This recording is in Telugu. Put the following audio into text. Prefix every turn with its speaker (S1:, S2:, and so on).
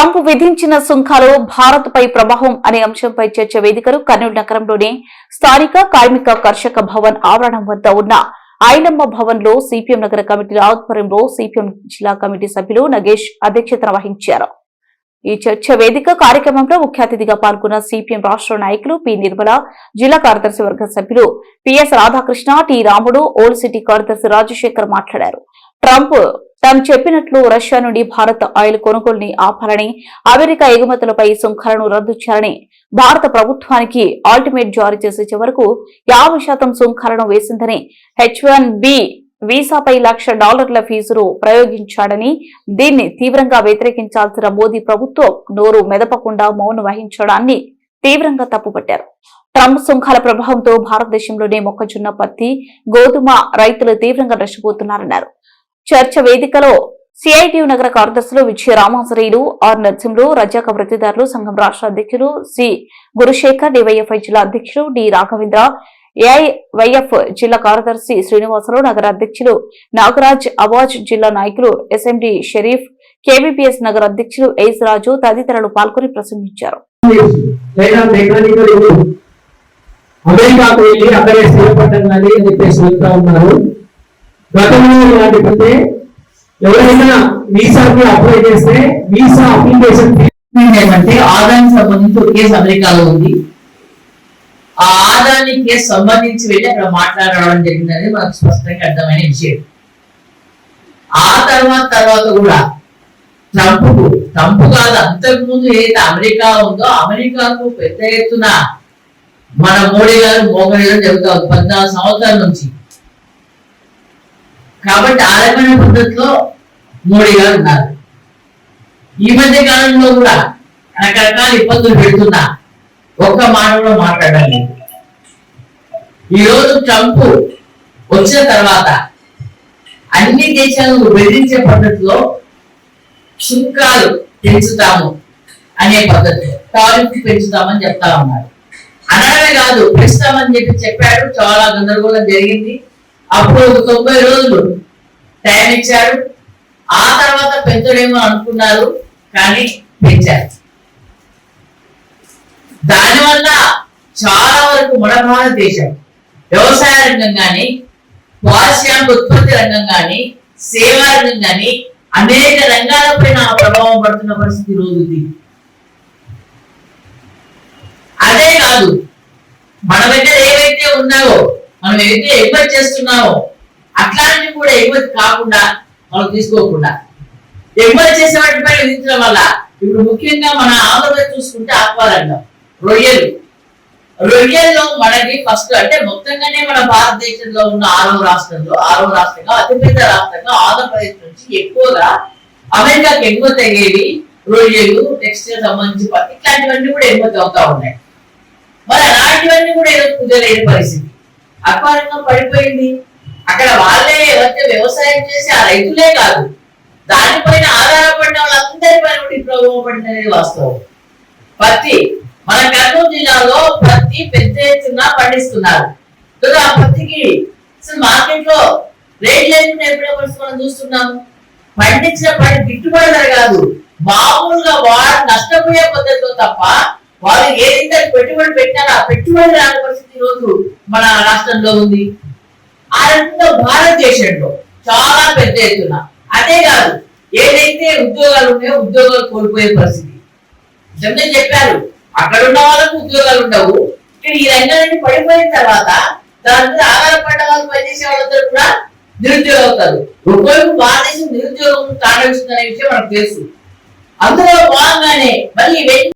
S1: ట్రంప్ విధించిన సుంకాలు భారత్ పై ప్రభావం అనే అంశంపై చర్చ వేదికలు కర్నూలు నగరంలోని స్థానిక కార్మిక కర్షక భవన్ ఆవరణం వద్ద ఉన్న ఐలమ్మ భవన్లో సిపిఎం నగర కమిటీ ఆధ్వర్యంలో సిపిఎం జిల్లా కమిటీ సభ్యులు నగేష్ అధ్యక్షతన వహించారు. ఈ చర్చ వేదిక కార్యక్రమంలో ముఖ్య అతిథిగా పాల్గొన్న సిపిఎం రాష్ట్ర నాయకులు పి నిర్మల జిల్లా కార్యదర్శి వర్గ సభ్యులు PS Radhakrishna T Ramudu old city కార్యదర్శి రాజశేఖర్ మాట్లాడారు. ట్రంప్ తాను చెప్పినట్లు రష్యా నుండి భారత్ ఆయిల్ కొనుగోలుని ఆపాలని అమెరికా ఎగుమతులపై సుంకాలను రద్దు చేయాలని భారత ప్రభుత్వానికి ఆల్టిమేట్ జారీ చేసే చివరకు యాభై శాతం సుంకాలను వేసిందని హెచ్ వన్ బి వీసాపై లక్ష డాలర్ల ఫీజును ప్రయోగించాడని దీన్ని తీవ్రంగా వ్యతిరేకించాల్సిన మోదీ ప్రభుత్వం నోరు మెదపకుండా మౌనం వహించడాన్ని తీవ్రంగా తప్పుపట్టారు. ట్రంప్ సుంకాల ప్రభావంతో భారతదేశంలోనే మొక్కజొన్న పత్తి గోధుమ రైతులు తీవ్రంగా నష్టపోతున్నారన్నారు. చర్చ వేదికలో సిఐటియు నగర కార్యదర్శులు విజయ రామాశ్రీలు ఆర్. నరసింహులు రజాక వృత్తిదారులు సంఘం రాష్ట్ర అధ్యక్షులు సి. గురుశేఖర్ డివైఎఫ్ఐ జిల్లా అధ్యక్షులు డి. రాఘవేంద్ర ఏఐవైఎఫ్ జిల్లా కార్యదర్శి శ్రీనివాసరావు నగర అధ్యక్షులు నాగరాజ్ అవాజ్ జిల్లా నాయకులు ఎస్ఎండి షరీఫ్ కేవీపీఎస్ నగర అధ్యక్షులు ఎయిస్ రాజు తదితరులు పాల్గొని ప్రసంగించారు.
S2: అమెరికాకు వెళ్ళి అక్కడే స్థిరపడ్డం కానీ అని చెప్పేసి వెళ్తా ఉన్నారు. గతంలో ఇలాంటిపోతే ఎవరైనా వీసాకి అప్లై చేస్తే వీసా అప్లికేషన్
S3: ఏమంటే ఆదాయానికి సంబంధించి ఒక కేసు అమెరికాలో ఉంది. ఆ ఆదాయాన్ని కేసు సంబంధించి వెళ్ళి అక్కడ మాట్లాడడం జరిగిందని మనకు స్పష్టంగా అర్థమైన విషయం. ఆ తర్వాత తర్వాత కూడా ట్రంప్ ట్రంప్ కాదు అంతకు ముందు ఏదైతే అమెరికా ఉందో అమెరికాకు పెద్ద ఎత్తున మన మోడీ గారు మోగడం జరుగుతా ఉంది. పద్నాలుగు సంవత్సరాల నుంచి. కాబట్టి ఆ రకమైన పద్ధతిలో మోడీ గారు ఉన్నారు. ఈ మధ్య కాలంలో కూడా రకరకాల ఇబ్బందులు పెడుతున్నా ఒక్క మాట కూడా మాట్లాడాలి ఈ రోజు ట్రంప్ వచ్చిన తర్వాత అన్ని దేశాలను బెదిరించే పద్ధతిలో సుంకాలు పెంచుతాము అనే పద్ధతి టారిఫ్ పెంచుతామని చెప్తా ఉన్నారు. అనడమే కాదు పెంచుతామని చెప్పి చెప్పాడు చాలా గందరగోళం జరిగింది. అప్పుడు ఒక తొంభై రోజులు టైం ఇచ్చారు. ఆ తర్వాత పెంచడేమో అనుకున్నారు కానీ పెంచారు. దానివల్ల చాలా వరకు మన భారతదేశం వ్యవసాయ రంగం కానీ పారిశ్రామిక ఉత్పత్తి రంగం కానీ సేవా రంగం కానీ అనేక రంగాలపైన ప్రభావం పడుతున్న పరిస్థితి రోజు అదే కాదు మన దగ్గర ఏవైతే ఉన్నాయో మనం ఏదైతే ఎగుమతి చేస్తున్నామో అట్లాంటివి కూడా ఎగుమతి కాకుండా మనం తీసుకోకుండా. ఎగుమతి చేసే వాటిపై విధించడం వల్ల ఇప్పుడు ముఖ్యంగా మన ఆంధ్రప్రదేశ్ చూసుకుంటే ఆత్మారంగం రొయ్యలు. రొయ్యల్లో మనకి ఫస్ట్ అంటే మొత్తంగానే మన భారతదేశంలో ఉన్న ఆరో రాష్ట్రంలో ఆరవ రాష్ట్రంగా అతిపెద్ద రాష్ట్రంగా ఆంధ్రప్రదేశ్ నుంచి ఎక్కువగా అమెరికాకి ఎగుమతి అయ్యేవి రొయ్యలు టెక్స్టైల్ సంబంధించి పత్తి ఇట్లాంటివన్నీ కూడా ఎగుమతి అవుతా ఉన్నాయి. మరి అలాంటివన్నీ కూడా ఏదో కుదరలేని పరిస్థితి అపారంగా పడిపోయింది. అక్కడ వాళ్ళే ఎవరైతే వ్యవసాయం చేసి ఆ రైతులే కాదు. దానిపైన ఆధారపడిన వాళ్ళందరిపైన కూడా ప్రభావం పడిందనేది వాస్తవం. పత్తి మన కర్నూలు జిల్లాలో పత్తి పెద్ద ఎత్తున పండిస్తున్నారు. కదా ఆ పత్తికి అసలు మార్కెట్లో రేట్ లేకుండా ఎప్పుడో పరిస్థితి మనం చూస్తున్నాము. పండించిన పంట గిట్టుబడి కాదు. మామూలుగా వాడు నష్టపోయే పద్ధతిలో తప్ప వాళ్ళు ఏదైతే పెట్టుబడి పెట్టారో ఆ పెట్టుబడి రాని పరిస్థితి రోజు మన రాష్ట్రంలో ఉంది. ఆ రకంగా భారతదేశంలో చాలా పెద్ద ఎత్తున. అదే కాదు ఏదైతే ఉద్యోగాలు ఉన్నాయో ఉద్యోగాలు కోల్పోయే పరిస్థితి. నిజమే చెప్పారు అక్కడ ఉన్న వాళ్ళకు ఉద్యోగాలు ఉండవు. ఇక్కడ ఈ రంగాన్ని పడిపోయిన తర్వాత దాని మీద ఆధారపడ్డ వాళ్ళు పనిచేసే వాళ్ళందరూ కూడా నిరుద్యోగం అవుతారు. ఒకవైపు భారతదేశం నిరుద్యోగం తాండవిస్తుందనే విషయం మనకు తెలుసు. అందులో భాగంగానే మళ్ళీ